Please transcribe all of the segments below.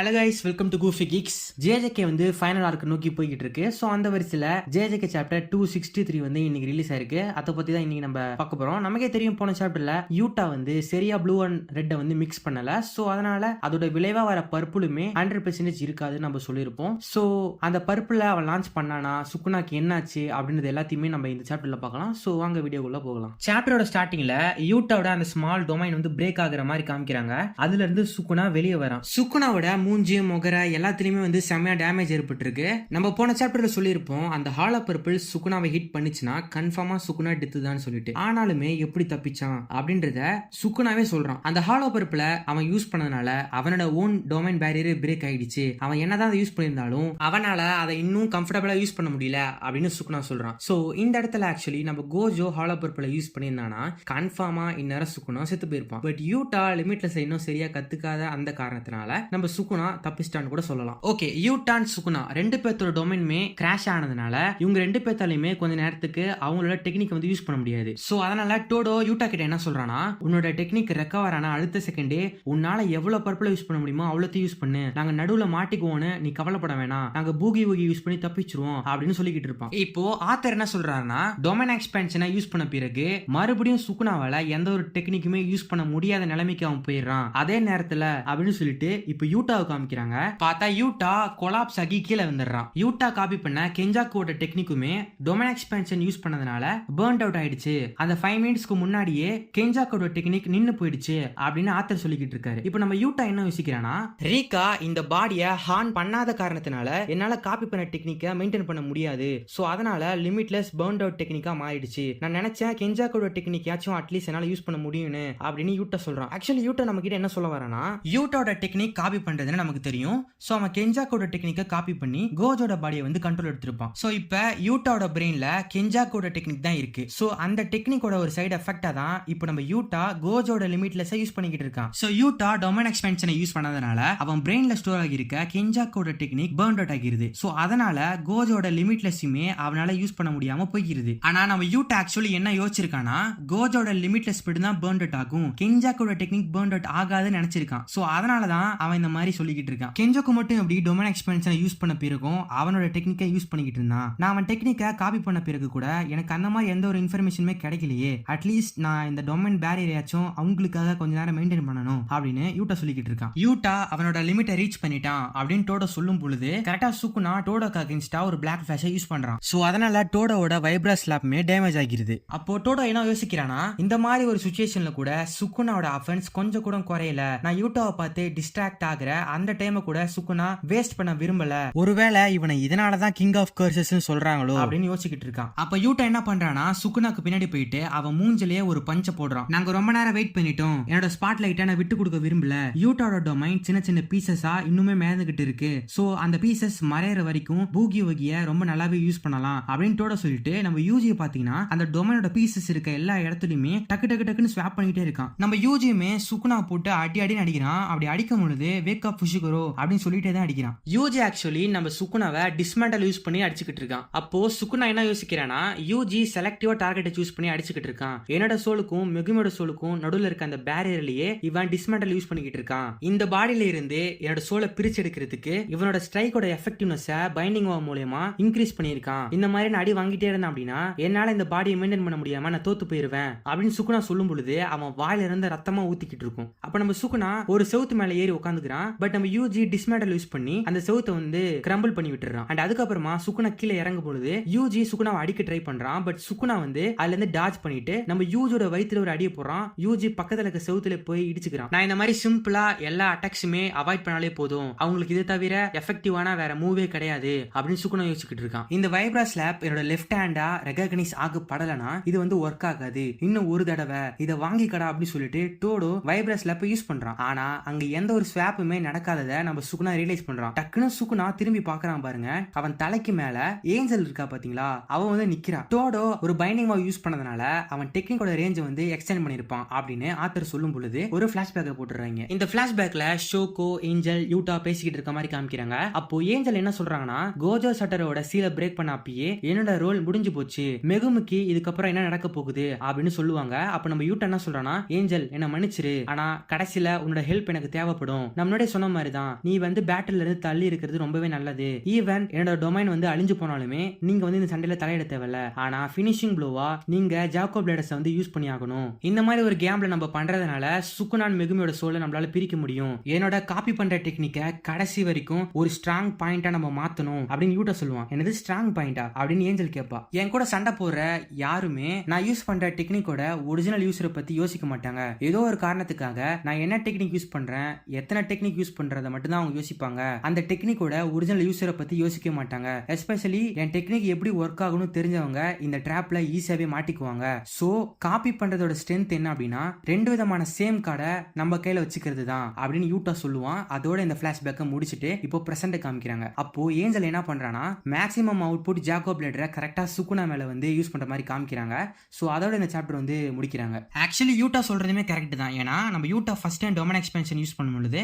Hello guys welcome to goofy kicks JJK வந்து final ஆர்க்கு நோக்கி போய்கிட்டு இருக்கு ஸோ அந்த வரிசையில் JJK chapter two sixty three வந்து இன்னைக்கு ரிலீஸ் ஆயிருக்கு. அதை பற்றி தான் இன்னைக்கு நம்ம பார்க்க போகிறோம் நமக்கே தெரியும் போன சாப்டரில் யூட்டா வந்து சரியா ப்ளூ அண்ட் ரெட்டை வந்து மிக்ஸ் பண்ணல. ஸோ அதனால அதோட விளைவாக வர பர்பிளுமே ஹண்ட்ரட் பெர்சன்டேஜ் இருக்காதுன்னு நம்ம சொல்லியிருப்போம். ஸோ அந்த பர்ப்பில் அவன் லான்ச் பண்ணானா சுக்குனாக்கு என்னாச்சு அப்படின்றது எல்லாத்தையுமே நம்ம இந்த சாப்டரில் பார்க்கலாம். ஸோ வாங்க வீடியோக்குள்ள போகலாம். சாப்டரோட ஸ்டார்டிங்கில் யூட்டாவோட அந்த ஸ்மால் டொமைன் வந்து பிரேக் ஆகுற மாதிரி காமிக்கிறாங்க. அதுல இருந்து சுக்குனா வெளியே வரான். சுக்குனாவோட மூஞ்சி முகரை எல்லாத்துலேயுமே வந்து செம்மையா டேமேஜ் ஏற்பட்டிருக்கு. நம்ம போன சாப்டரில் சொல்லியிருப்போம் அந்த ஹாலோ பர்பிள் சுக்குனாவை ஹிட் பண்ணிச்சுன்னா கன்ஃபார்மாக சுக்குனா டெத்து தான் சொல்லிட்டு. ஆனாலுமே எப்படி தப்பிச்சான் அப்படின்றத சுகுனாவே சொல்கிறான் அந்த ஹாலோ பர்பிளை அவன் யூஸ் பண்ணதுனால அவனோட ஓன் டொமைன் பேரியர் பிரேக் ஆயிடுச்சு. அவன் என்னதான் அதை யூஸ் பண்ணியிருந்தாலும் அவனால் அதை இன்னும் கம்ஃபர்டபுளாக யூஸ் பண்ண முடியல அப்படின்னு சுக்குனா சொல்கிறான் ஸோ இந்த இடத்துல ஆக்சுவலி நம்ம கோஜோ ஹாலோ பர்பிளை யூஸ் பண்ணியிருந்தானா கன்ஃபார்மாக இந்நேரம் சுக்குனா செத்து போயிருப்பான். பட் யூட்டா லிமிட்லெஸ் இன்னும் சரியாக கற்றுக்காத அந்த காரணத்தினால நம்ம சுக்குனா தப்பிச்சிட்டான்னு கூட சொல்லலாம். ஓகே யூ டான் சுகுனா ரெண்டு பேர்த்தோட டொமைனுமே கிராஷ் ஆனதுனால இவங்க ரெண்டு பேர்த்தாலையுமே கொஞ்ச நேரத்துக்கு அவங்களோட டெக்னிக் வந்து யூஸ் பண்ண முடியாது. ஸோ அதனால டோடோ யூட்டா கிட்ட என்ன சொல்றானா உன்னோட டெக்னிக் ரெக்கவர் ஆன அடுத்த செகண்டே உன்னால எவ்வளவு பர்பிள் யூஸ் பண்ண முடியுமோ அவ்வளோத்தையும் யூஸ் பண்ணு. நாங்க நடுவுல மாட்டிக்குவோன்னு நீ கவலைப்பட வேணாம். நாங்க பூகி ஊகி யூஸ் பண்ணி தப்பிச்சிருவோம் அப்படின்னு சொல்லிக்கிட்டு இருப்பான். இப்போ ஆத்தர் என்ன சொல்றாருன்னா டொமைன் எக்ஸ்பென்ஷனை யூஸ் பண்ண பிறகு மறுபடியும் சுகுனாவால எந்த ஒரு டெக்னிக்குமே யூஸ் பண்ண முடியாத நிலைமைக்கு அவன் போயிடுறான். அதே நேரத்துல அப்படின்னு சொல்லிட்டு இப்போ யூட்டாவை காமிக்கிறாங்க. பார்த்தா யூட்டா கொலாப்ஸ் ஆகி கீழே வந்துடுறான் யூட்டா காப்பி பண்ண கெஞ்சாக்குவோட டெக்னிக்குமே டொமைன் எக்ஸ்பென்ஷன் யூஸ் பண்ணதுனால பேர்ன்ட் அவுட் ஆயிடுச்சு. அந்த ஃபைவ் மினிட்ஸ்க்கு முன்னாடியே கெஞ்சாக்கோட டெக்னிக் நின்னு போயிடுச்சு அப்படின்னு ஆத்தர் சொல்லிக்கிட்டு இருக்காரு. இப்போ நம்ம யூட்டா என்ன யோசிக்கிறானா ரீகா இந்த பாடியை ஹார்ன் பண்ணாத காரணத்தினால என்னால காப்பி பண்ண டெக்னிக்கை மெயின்டைன் பண்ண முடியாது. ஸோ அதனால லிமிட்லெஸ் பேர்ன்ட் அவுட் டெக்னிக்கா மாறிடுச்சு. நான் நினைச்சேன் கெஞ்சாக்கோட டெக்னிக்காச்சும் அட்லீஸ்ட் என்னால யூஸ் பண்ண முடியும்னு அப்படின்னு யூட்டா சொல்றான். ஆக்சுவலி யூட்டா நம்ம கிட்ட என்ன சொல்ல வரேன்னா யூட்டோட டெக்னிக் காப்பி பண்றதுன்னு நமக்கு தெரியும்? ஸோ அவன் கெஞ்சாக்கோட டெக்னிக்கை காப்பி பண்ணி கோஜோட பாடியை வந்து கண்ட்ரோல் எடுத்திருப்பான். ஸோ இப்போ யூட்டாவோட பிரெயின்ல கெஞ்சாக்கோட டெக்னிக் தான் இருக்கு. ஸோ அந்த டெக்னிக்கோட ஒரு சைடு எஃபெக்டாக தான் இப்போ நம்ம யூட்டா கோஜோட லிமிட்லெஸ் யூஸ் பண்ணிக்கிட்டு இருக்கான். ஸோ யூட்டா டொமைன் எக்ஸ்பென்ஷனை யூஸ் பண்ணதுனால அவன் பிரெயின்ல ஸ்டோர் ஆகியிருக்க கெஞ்சாக்கோட டெக்னிக் பேர்ன் அவுட் ஆகிருது. ஸோ அதனால கோஜோட லிமிட்லெஸ்ஸுமே அவனால யூஸ் பண்ண முடியாம போய்கிறது ஆனா நம்ம யூட்டா ஆக்சுவலி என்ன யோசிச்சிருக்கானா கோஜோட லிமிட்லெஸ் ஸ்பீடு தான் பேர்ன் அவுட் ஆகும். கெஞ்சாக்கோட டெக்னிக் பேர்ன் அவுட் ஆகாதுன்னு நினைச்சிருக்கான். ஸோ அதனால தான் அவன் இந்த மாதிரி சொல்லிக்கிட்டு இருக்கான் கெஞ்சோக்கு மட்டும் எப்படி டொமைன் எக்ஸ்பென்ஷனை யூஸ் பண்ண பிறகும் அவனோட டெக்னிக்கை யூஸ் பண்ணிக்கிட்டு இருந்தான். நான் அவன் டெக்னிக்கை காப்பி பண்ண பிறகு கூட எனக்கு அந்த மாதிரி எந்த ஒரு இன்ஃபர்மேஷனுமே கிடைக்கலையே. அட்லீஸ்ட் நான் இந்த டொமைன் பேரியரையாச்சும் அவங்களுக்காக கொஞ்ச நேரம் மெயின்டைன் பண்ணணும் அப்படின்னு யூட்டா சொல்லிக்கிட்டு இருக்கான் யூட்டா அவனோட லிமிட்டை ரீச் பண்ணிட்டான் அப்படின்னு டோடோ சொல்லும் பொழுது கரெக்டா சுக்குனா டோடோக்கு அகேன்ஸ்டா ஒரு பிளாக் ஃபிளாஷை யூஸ் பண்றான். ஸோ அதனால டோடோவோட வைப்ரா ஸ்லாப்மே டேமேஜ் ஆகிருது. அப்போ டோடோ என்ன யோசிக்கிறானா இந்த மாதிரி ஒரு சுச்சுவேஷன்ல கூட சுக்குனாவோட அஃபென்ஸ் கொஞ்சம் கூட குறையல. நான் யூட்டாவை பார்த்து டிஸ்ட்ராக்ட் ஆகிற அந்த டைமை கூட சுக்குனா வேஸ்ட் பண்ண விரும்பல. ஒருவேளை இவனை இதனால தான் கிங் ஆஃப் கர்சஸ் சொல்றாங்களோ? அப்படின்னு யோசிச்சுக்கிட்டு இருக்கான். அப்ப யூட்டா என்ன பண்றானா சுக்குனாக்கு பின்னாடி போயிட்டு அவன் மூஞ்சிலேயே ஒரு பஞ்ச போடுறான். நாங்க ரொம்ப நேரம் வெயிட் பண்ணிட்டோம். என்னோட ஸ்பாட் லைட்டை நான் விட்டு கொடுக்க விரும்பல. யூட்டாவோட டொமைன் சின்ன சின்ன பீசஸா இன்னுமே மேந்துகிட்டு இருக்கு. சோ அந்த பீசஸ் மறையிற வரைக்கும் பூகி வகிய ரொம்ப நல்லாவே யூஸ் பண்ணலாம் அப்படின்னு டோட சொல்லிட்டு நம்ம யூஜியை பாத்தீங்கன்னா அந்த டொமைனோட பீசஸ் இருக்க எல்லா இடத்துலயுமே டக்கு டக்கு டக்குன்னு ஸ்வாப் பண்ணிட்டே இருக்கான். நம்ம யூஜியுமே சுக்குனா போட்டு அடி அடி அடிக்கிறான். அப்படி அடிக்கும் பொழுது வேக் அப் புஷிகரோ அப்படின்னு சொல்லிட்டே தான் அடிக்கிறான். யூஜி ஆக்சுவலி நம்ம சுக்குனாவை டிஸ்மேண்டல் யூஸ் பண்ணி அடிச்சுக்கிட்டு இருக்கான். அப்போ சுக்குனா என்ன யோசிக்கிறானா யூஜி செலக்டிவா டார்கெட்டை சூஸ் பண்ணி அடிச்சுக்கிட்டு இருக்கான். என்னோட சோலுக்கும் மெகுமோட சோலுக்கும் நடுவில் இருக்க அந்த பேரியர்லயே இவன் டிஸ்மேண்டல் யூஸ் பண்ணிக்கிட்டு இருக்கான். இந்த பாடியில இருந்து என்னோட சோலை பிரிச்சு எடுக்கிறதுக்கு இவனோட ஸ்ட்ரைக்கோட எஃபெக்டிவ்னஸ் பைண்டிங் மூலயமா இன்க்ரீஸ் பண்ணியிருக்கான். இந்த மாதிரி நான் அடி வாங்கிட்டே இருந்தேன் அப்படின்னா என்னால இந்த பாடியை மெயின்டைன் பண்ண முடியாம நான் தோத்து போயிருவேன் அப்படின்னு சுக்குனா சொல்லும் பொழுது அவன் வாயில இருந்து ரத்தமா ஊத்திக்கிட்டு இருக்கும். அப்ப நம்ம சுக்குனா ஒரு செவுத்து மேல ஏறி உட்காந்துக்கிறான் பட் நம்ம யூஜி டிஸ்மேண்டல் யூஸ் பண்ணி அந்த செவுத்தை வந்து கிரம்பிள் பண்ணி விட்டுறான் அண்ட் அதுக்கப்புறமா சுக்குனா கீழே இறங்கும் பொழுது யூஜி சுக்குனாவை அடிக்க ட்ரை பண்றான். பட் சுக்குனா வந்து அதுல இருந்து டாஜ் பண்ணிட்டு நம்ம யூஜியோட வயித்துல ஒரு அடியை போடுறான். யூஜி பக்கத்துல இருக்க செவுத்துல போய் இடிச்சுக்கிறான். நான் இந்த மாதிரி சிம்பிளா எல்லா அட்டாக்ஸுமே அவாய்ட் பண்ணாலே போதும். அவங்களுக்கு இது தவிர எஃபெக்டிவான வேற மூவே கிடையாது அப்படின்னு சுக்குனா யோசிச்சுக்கிட்டு இருக்கான். இந்த வைப்ரா ஸ்லாப் என்னோட லெஃப்ட் ஹேண்டா ரெகக்னைஸ் ஆகப்படலனா இது வந்து ஒர்க் ஆகாது. இன்னும் ஒரு தடவை இதை வாங்கிக்கடா அப்படின்னு சொல்லிட்டு டோடோ வைப்ரா ஸ்லாப்பை யூஸ் பண்றான். ஆனா அங்க எந்த ஒரு ஸ்வாப்புமே நடக்காததை நம்ம சுகுணா ரியலைஸ் பண்றான். டக்குன்னு சுக்குனா திரும்பி பாக்குறான் பாருங்க. அவன் தலைக்கு மேல ஏஞ்சல் இருக்கா பாத்தீங்களா? அவன் வந்து நிக்கிறான். டோடோ ஒரு பைண்டிங் யூஸ் பண்ணதுனால அவன் டெக்னிக்கோட ரேஞ்ச் வந்து எக்ஸ்டெண்ட் பண்ணிருப்பான் அப்படின்னு ஆத்தர் சொல்லும் பொழுது ஒரு பிளாஷ்பேக்கை போட்டுறாங்க. இந்த பிளாஷ்பேக்ல ஷோகோ ஏஞ்சல் யூட்டா பேசிக்கிட்டு இருக்க மாதிரி காமிக்கிறாங்க. அப்போ ஏஞ்சல் என்ன சொல்றாங்கன்னா கோஜோ சட்டரோட சீலை பிரேக் பண்ண அப்பயே என்னோட ரோல் முடிஞ்சு போச்சு. மெகுமுக்கு இதுக்கப்புறம் என்ன நடக்க போகுது? அப்படின்னு சொல்லுவாங்க. அப்ப நம்ம யூட்டா என்ன சொல்றானா ஏஞ்சல் என்ன மன்னிச்சிரு. ஆனா கடைசியில உன்னோட ஹெல்ப் எனக்கு தேவைப்படும். நம்ம சொன்ன மாதிரி தான் நீ வந்து பேட்டில் இருந்து தள்ளி இருக்கிறது ரொம்பவே நல்லது. ஈவன் என்னோட டொமைன் வந்து அழிஞ்சு போனாலுமே நீங்க வந்து இந்த சண்டையில தலையிட தேவையில்ல. ஆனா ஃபினிஷிங் ப்ளூவா நீங்க ஜாக்கோ பிளேடர்ஸ் வந்து யூஸ் பண்ணி ஆகணும் இந்த மாதிரி ஒரு கேம்ல நம்ம பண்றதுனால சுக்குனான் மெகுமியோட சோலை நம்மளால பிரிக்க முடியும். என்னோட காப்பி பண்ற டெக்னிக்கை கடைசி வரைக்கும் ஒரு ஸ்ட்ராங் பாயிண்டா நம்ம மாத்தணும் அப்படின்னு யூட்ட சொல்லுவான். என்னது ஸ்ட்ராங் பாயிண்டா அப்படின்னு ஏஞ்சல் கேட்பா. என் கூட சண்டை போடுற யாருமே நான் யூஸ் பண்ற டெக்னிக்கோட ஒரிஜினல் யூஸரை பத்தி யோசிக்க மாட்டாங்க. ஏதோ ஒரு காரணத்துக்காக நான் என்ன டெக்னிக் யூஸ் பண்றேன் எத்தனை டெக்னிக் யூஸ் பண்றத மட்டும் தான் அவங்க யோசிப்பாங்க. அந்த டெக்னிக்கோட ஒரிஜினல் யூஸரை பத்தி யோசிக்க மாட்டாங்க. எஸ்பெஷலி என் டெக்னிக் எப்படி ஒர்க் ஆகணும்னு தெரிஞ்சவங்க இந்த ட்ராப்ல ஈஸியாவே மாட்டிக்குவாங்க. சோ காப்பி பண்றதோட ஸ்ட்ரென்த் என்ன அப்படின்னா ரெண்டு விதமான சேம் கார்டை நம்ம கையில வச்சுக்கிறது தான் அப்படின்னு யூட்டா சொல்லுவான். அதோட இந்த பிளாஷ்பேக்கை முடிச்சுட்டு இப்போ பிரசன்ட் காமிக்கிறாங்க. அப்போ ஏஞ்சல் என்ன பண்றானா மேக்ஸிமம் அவுட்புட் ஜாக்கோ பிளேடரை கரெக்டா சுக்குனா மேல வந்து யூஸ் பண்ற மாதிரி காமிக்கிறாங்க. ஸோ அதோட இந்த சாப்டர் வந்து முடிக்கிறாங்க. ஆக்சுவலி யூட்டா சொல்றதுமே கரெக்ட் தான். ஏன்னா நம்ம Yuta first time domain expansion use பண்ணும்பொழுது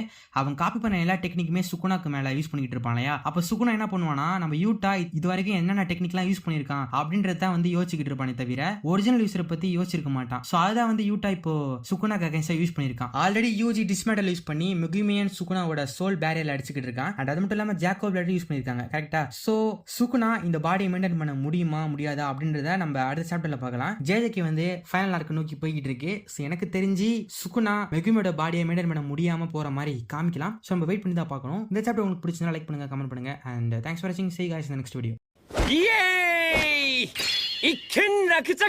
அவன் காப்பி பண்ண எல்லா டெக்னிக்குமே சுகுணாக்கு மேல யூஸ் பண்ணிட்டு இருப்பான் இல்லையா? அப்போ சுக்குனா என்ன பண்ணுவானா நம்ம யூட்டா இது வரைக்கும் என்னென்ன டெக்னிக்லாம் யூஸ் பண்ணியிருக்கான் அப்படின்றத வந்து யோசிச்சுக்கிட்டு இருப்பானே தவிர ஒரிஜினல் யூஸரை பத்தி யோசிச்சிருக்க மாட்டான். ஸோ அதுதான் வந்து யூட்டா இப்போ சுகுனா அகைன்ஸ்டா யூஸ் பண்ணியிருக்கான். ஆல்ரெடி யூஜி டிஸ்மெடல் யூஸ் பண்ணி மிகுமியன் சுகுனாவோட சோல் பேரியர்ல அடிச்சுக்கிட்டு இருக்கான். அண்ட் அது மட்டும் இல்லாம ஜாக்கோ பிளட் யூஸ் பண்ணியிருக்காங்க கரெக்டா ஸோ சுகுனா இந்த பாடியை மெயின்டைன் பண்ண முடியுமா முடியாதா அப்படின்றத நம்ம அடுத்த சாப்டர்ல பார்க்கலாம். ஜேஜேக்கு வந்து ஃபைனல் ஆர்க்கு நோக்கி போய்கிட்டு இருக்கு. ஸோ எனக்கு தெரிஞ்சு சுகுனா மெகுமியோட பாடியை மெயின்டைன் பண்ண முடியாம போற மாதிரி காமிக்கலாம். ஸோ நம்ம வெயிட் பண்ணி தான் பார்க்கணும் இந்த சாப்டர் உங்களுக்கு பிடிச்சதா லைக் பண்ணுங்க கமெண்ட் பண்ணுங்க அண்ட் தேங்க்ஸ் ஃபார் வாட்சிங் சே காய்ஸ் நெக்ஸ்ட் வீடியோ イエーイ一件落着